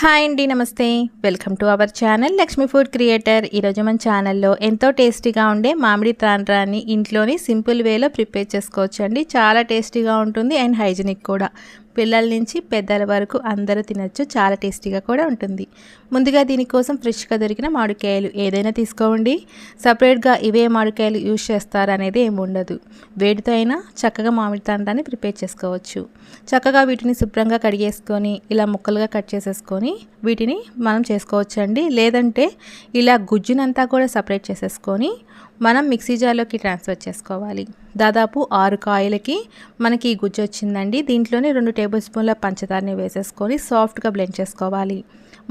Hi అండి namaste. Welcome to our channel Lakshmi food creator. ఈరోజు మన ఛానల్లో ఎంతో టేస్టీగా ఉండే మామిడి తాండ్రాన్ని ఇంట్లోనే సింపుల్ వేలో ప్రిపేర్ చేసుకోవచ్చు అండి చాలా టేస్టీగా ఉంటుంది అండ్ హైజీనిక్ కూడా. పిల్లల నుంచి పెద్దల వరకు అందరూ తినచ్చు. చాలా టేస్టీగా కూడా ఉంటుంది. ముందుగా దీనికోసం ఫ్రెష్గా దొరికిన మామిడికాయలు ఏదైనా తీసుకోండి. సపరేట్గా ఇవే మామిడికాయలు యూజ్ చేస్తారనేది ఏమి ఉండదు. వేడితో అయినా చక్కగా మామిడి తండాన్ని ప్రిపేర్ చేసుకోవచ్చు. చక్కగా వీటిని శుభ్రంగా కడిగేసుకొని ఇలా ముక్కలుగా కట్ చేసేసుకొని వీటిని మనం చేసుకోవచ్చండి. లేదంటే ఇలా గుజ్జునంతా కూడా సపరేట్ చేసేసుకొని మనం మిక్సీ జార్లోకి ట్రాన్స్ఫర్ చేసుకోవాలి. దాదాపు ఆరు కాయలకి మనకి ఈ గుజ్జు వచ్చిందండి. దీంట్లోనే రెండు టేబుల్ స్పూన్ల పంచదారని వేసేసుకొని సాఫ్ట్గా బ్లెండ్ చేసుకోవాలి.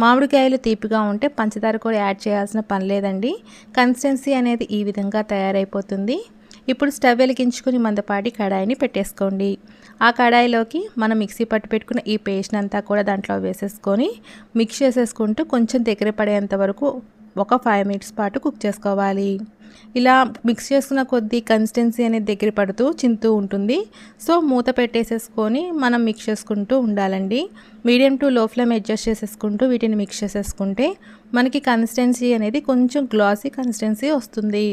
మామిడికాయలు తీపిగా ఉంటే పంచదార కూడా యాడ్ చేయాల్సిన పని లేదండి. కన్సిస్టెన్సీ అనేది ఈ విధంగా తయారైపోతుంది. ఇప్పుడు స్టవ్ వెలిగించుకుని మందపాటి కడాయిని పెట్టేసుకోండి. ఆ కడాయిలోకి మనం మిక్సీ పట్టు పెట్టుకున్న ఈ పేస్ట్ అంతా కూడా దాంట్లో వేసేసుకొని మిక్స్ చేసేసుకుంటూ కొంచెం దగ్గర పడేంత వరకు ఒక ఫైవ్ మినిట్స్ పాటు కుక్ చేసుకోవాలి. ఇలా మిక్స్ చేసుకున్న కొద్దీ కన్సిస్టెన్సీ అనేది దగ్గర పడుతూ చింతూ ఉంటుంది. సో మూత పెట్టేసేసుకొని మనం మిక్స్ చేసుకుంటూ ఉండాలండి. Medium to low flame adjust చేసేసుకుంటూ వీటిని మిక్స్ చేసేసుకుంటే మనకి కన్సిస్టెన్సీ అనేది కొంచెం గ్లాసీ కన్సిస్టెన్సీ వస్తుంది.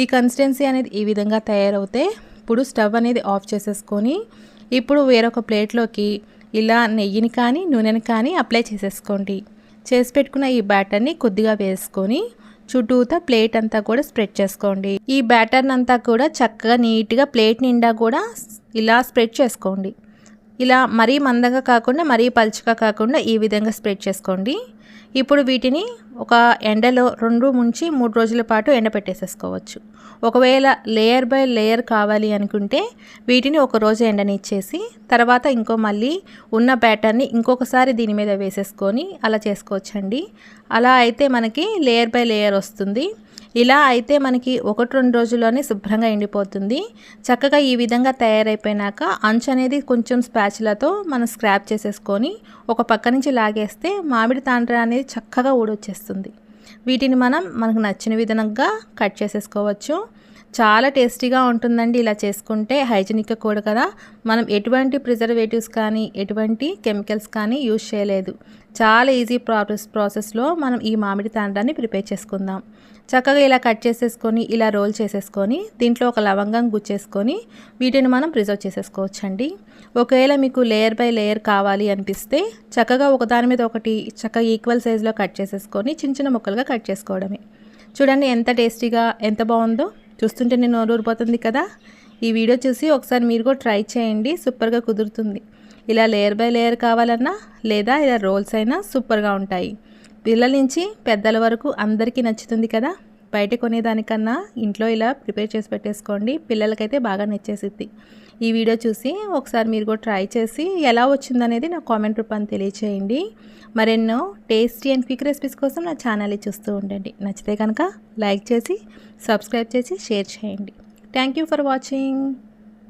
ఈ కన్సిస్టెన్సీ అనేది ఈ విధంగా తయారవుతే ఇప్పుడు స్టవ్ అనేది ఆఫ్ చేసేసుకొని ఇప్పుడు వేరొక ప్లేట్లోకి ఇలా నెయ్యిని కానీ నూనెని కానీ అప్లై చేసేసుకోండి. చేసి పెట్టుకున్న ఈ బ్యాటర్ని కొద్దిగా వేసుకొని చుట్టూతా ప్లేట్ అంతా కూడా స్ప్రెడ్ చేసుకోండి. ఈ బ్యాటర్ని అంతా కూడా చక్కగా నీట్గా ప్లేట్ నిండా కూడా ఇలా స్ప్రెడ్ చేసుకోండి. ఇలా మరీ మందంగా కాకుండా మరీ పలుచగా కాకుండా ఈ విధంగా స్ప్రెడ్ చేసుకోండి. ఇప్పుడు వీటిని ఒక ఎండలో రెండు నుంచి మూడు రోజుల పాటు ఎండపెట్టేసేసుకోవచ్చు ఒకవేళ లేయర్ బై లేయర్ కావాలి అనుకుంటే వీటిని ఒక రోజు ఎండనిచ్చేసి తర్వాత ఇంకో మళ్ళీ ఉన్న బ్యాటర్ని ఇంకొకసారి దీని మీద వేసేసుకొని అలా చేసుకోవచ్చండి. అలా అయితే మనకి లేయర్ బై లేయర్ వస్తుంది. ఇలా అయితే మనకి ఒకటి రెండు రోజుల్లోనే శుభ్రంగా ఎండిపోతుంది. చక్కగా ఈ విధంగా తయారైపోయినాక అంచు అనేది కొంచెం స్పాచ్లతో మనం స్క్రాప్ చేసేసుకొని ఒక పక్క నుంచి లాగేస్తే మామిడి తాండ్ర అనేది చక్కగా ఊడొచ్చేస్తుంది. వీటిని మనం మనకు నచ్చిన విధంగా కట్ చేసేసుకోవచ్చు. చాలా టేస్టీగా ఉంటుందండి ఇలా చేసుకుంటే హైజీనిక్ కూడా కదా. మనం ఎటువంటి ప్రిజర్వేటివ్స్ కానీ ఎటువంటి కెమికల్స్ కానీ యూజ్ చేయలేదు. చాలా ఈజీ ప్రాసెస్ ప్రాసెస్లో మనం ఈ మామిడి తాండాన్ని ప్రిపేర్ చేసుకుందాం. చక్కగా ఇలా కట్ చేసేసుకొని ఇలా రోల్ చేసేసుకొని దీంట్లో ఒక లవంగం గుచ్చేసుకొని వీటిని మనం ప్రిజర్వ్ చేసేసుకోవచ్చండి. ఒకవేళ మీకు లేయర్ బై లేయర్ కావాలి అనిపిస్తే చక్కగా ఒకదాని మీద ఒకటి చక్కగా ఈక్వల్ సైజులో కట్ చేసేసుకొని చిన్న చిన్న ముక్కలుగా కట్ చేసుకోవడమే. చూడండి ఎంత టేస్టీగా ఎంత బాగుందో. చూస్తుంటే నేను నోరూరిపోతుంది కదా. ఈ వీడియో చూసి ఒకసారి మీరు కూడా ట్రై చేయండి. సూపర్గా కుదురుతుంది. ఇలా లేయర్ బై లేయర్ కావాలన్నా లేదా ఇలా రోల్స్ అయినా సూపర్గా ఉంటాయి. పిల్లల నుంచి పెద్దల వరకు అందరికీ నచ్చుతుంది కదా. బయట కొనేదానికన్నా ఇంట్లో ఇలా ప్రిపేర్ చేసి పెట్టేసుకోండి. పిల్లలకైతే బాగా నచ్చేసిద్ది. ఈ వీడియో చూసి ఒకసారి మీరు కూడా ట్రై చేసి ఎలా వచ్చిందనేది నా కామెంట్ రూపాన్ని తెలియచేయండి. మరెన్నో టేస్టీ అండ్ క్విక్ రెసిపీస్ కోసం నా ఛానల్ని చూస్తూ ఉండండి. నచ్చితే కనుక లైక్ చేసి సబ్స్క్రైబ్ చేసి షేర్ చేయండి. Thank you for watching.